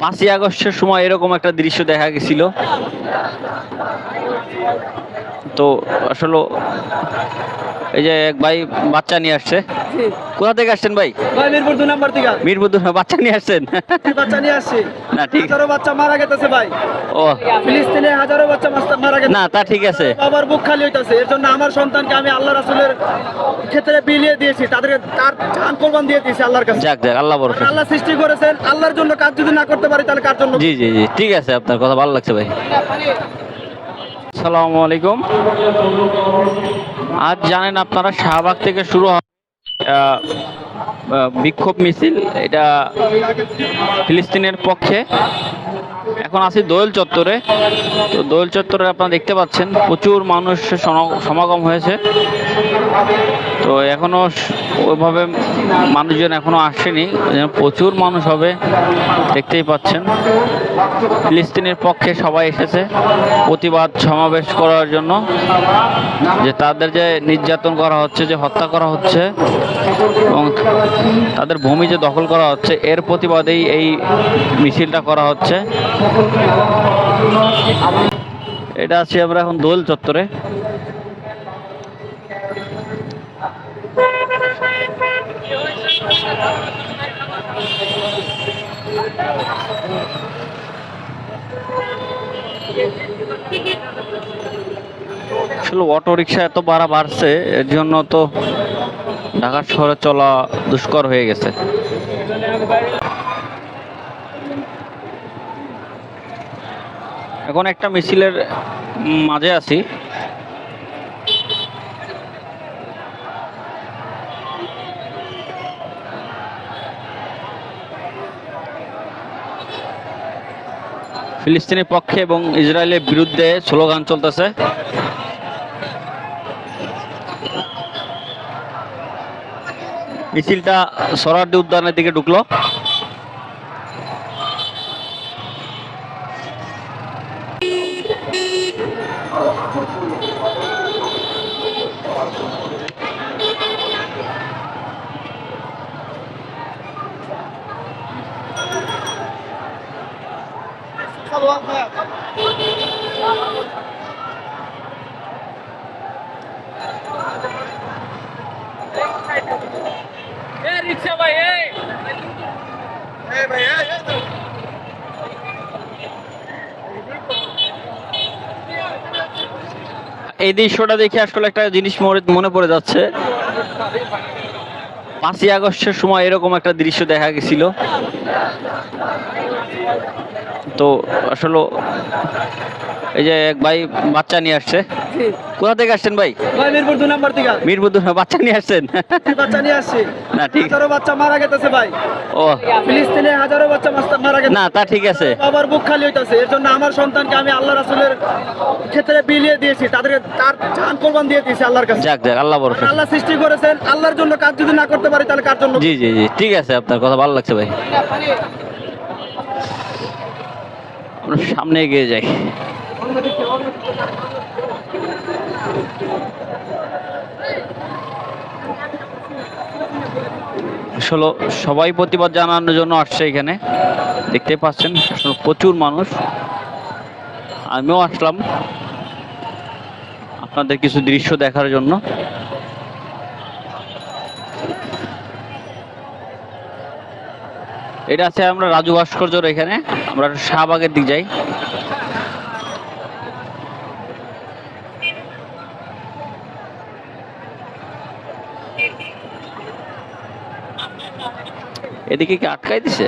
পাঁচই আগস্টের সময় এরকম একটা দৃশ্য দেখা গেছিল। তো আসলে এই যে এক ভাই বাচ্চা নিয়ে আসছে। কোথা থেকে আসছেন ভাই? ভাই মিরপুর দুই নাম্বার থেকে। মিরপুর বাচ্চা নিয়ে আসছেন? বাচ্চা নিয়ে আসছি। না ঠিক। হাজারো বাচ্চা মারা গেতেছে ভাই। ও। ফিলিস্তিনে হাজারো বাচ্চা মারা গেছে না তা ঠিক আছে। বাবার বুক খালি হইতাছে। এর জন্য আমার সন্তানকে আমি আল্লাহ রাসূলের ক্ষেত্রে বিলিয়ে দিয়েছি। তাদেরকে তার জান কোরবান দিয়ে দিয়েছি আল্লাহর কাছে। যাক যাক আল্লাহ ভরসা। আল্লাহ সৃষ্টি করেছেন। আল্লাহর জন্য কাজ যদি না করতে পারি তাহলে কার জন্য? জি জি জি ঠিক আছে আপনার কথা ভালো লাগছে ভাই। আসসালামু আলাইকুম। আজ জানেন আপনারা শাহবাগ থেকে শুরু হয় বিক্ষোভ মিছিল এটা ফিলিস্তিনের পক্ষে। এখন আছি দোয়েল চত্বরে। তো দোয়েল চত্বরে আপনারা দেখতে পাচ্ছেন, প্রচুর মানুষ সম- সমাগম হয়েছে। তো এখনও ওইভাবে মানুষজন এখনও আসেনি প্রচুর মানুষ হবে, দেখতেই পাচ্ছেন। ফিলিস্তিনের পক্ষে সবাই এসেছে, প্রতিবাদ সমাবেশ করার জন্য, যে তাদের যে নির্যাতন করা হচ্ছে, যে হত্যা করা হচ্ছে, এবং তাদের ভূমি যে দখল করা হচ্ছে, এর প্রতিবাদেই এই মিছিলটা করা হচ্ছে। এটা আছি আমরা এখন দোল চত্বরে। আসলে অটো রিক্সা এত ভাড়া বাড়ছে, এর জন্য তো ঢাকা শহরে চলা দুষ্কর হয়ে গেছে। এখন একটা মিছিলের মাঝে আছি। ফিলিস্তিনের পক্ষে এবং ইসরায়েলের বিরুদ্ধে স্লোগান চলতেছে। মিছিলটা সরার্দি উদ্যানের দিকে ঢুকলো। Come on, man. এই দৃশ্যটা দেখে আসলে একটা জিনিস মনে- পড়ে যাচ্ছে। পাঁচই আগস্টের সময় এরকম একটা দৃশ্য দেখা গেছিল। তো আসলে এই যে এক ভাই বাচ্চা নিয়ে আসছে। কোথা থেকে আসছেন ভাই? ভাই মিরপুর দুই নাম্বার থেকে। মিরপুর বাচ্চা নিয়ে আসছেন? বাচ্চা নিয়ে আসছি। না ঠিক। হাজারো বাচ্চা মারা গেতেছে ভাই। ও। ফিলিস্তিনে হাজারো বাচ্চা মারা গেছে না তা ঠিক আছে। বাবার বুক খালি হইতাছে। এর জন্য আমার সন্তানকে আমি আল্লাহ রাসূলের ক্ষেত্রে বিলিয়ে দিয়েছি। তাদেরকে তার জান কোরবান দিয়ে দিয়েছি আল্লাহর কাছে। যাক যাক আল্লাহ ভরসা। আল্লাহ সৃষ্টি করেছেন। আল্লাহর জন্য কাজ যদি না করতে পারি তাহলে কার জন্য? জি জি জি ঠিক আছে আপনার কথা ভালো লাগছে ভাই। আমরা সামনে এগিয়ে যাই। আসলে সবাই প্রতিবাদ জানানোর জন্য আসছে এখানে। দেখতেই পাচ্ছেন প্রচুর মানুষ। আমিও আসলাম। আপনাদের কিছু দৃশ্য দেখার জন্য। এটা আছে আমরা রাজু ভাস্কর্যর এখানে। আমরা শাহবাগের দিক যাই। এদিকে কি আটকাই দিছে?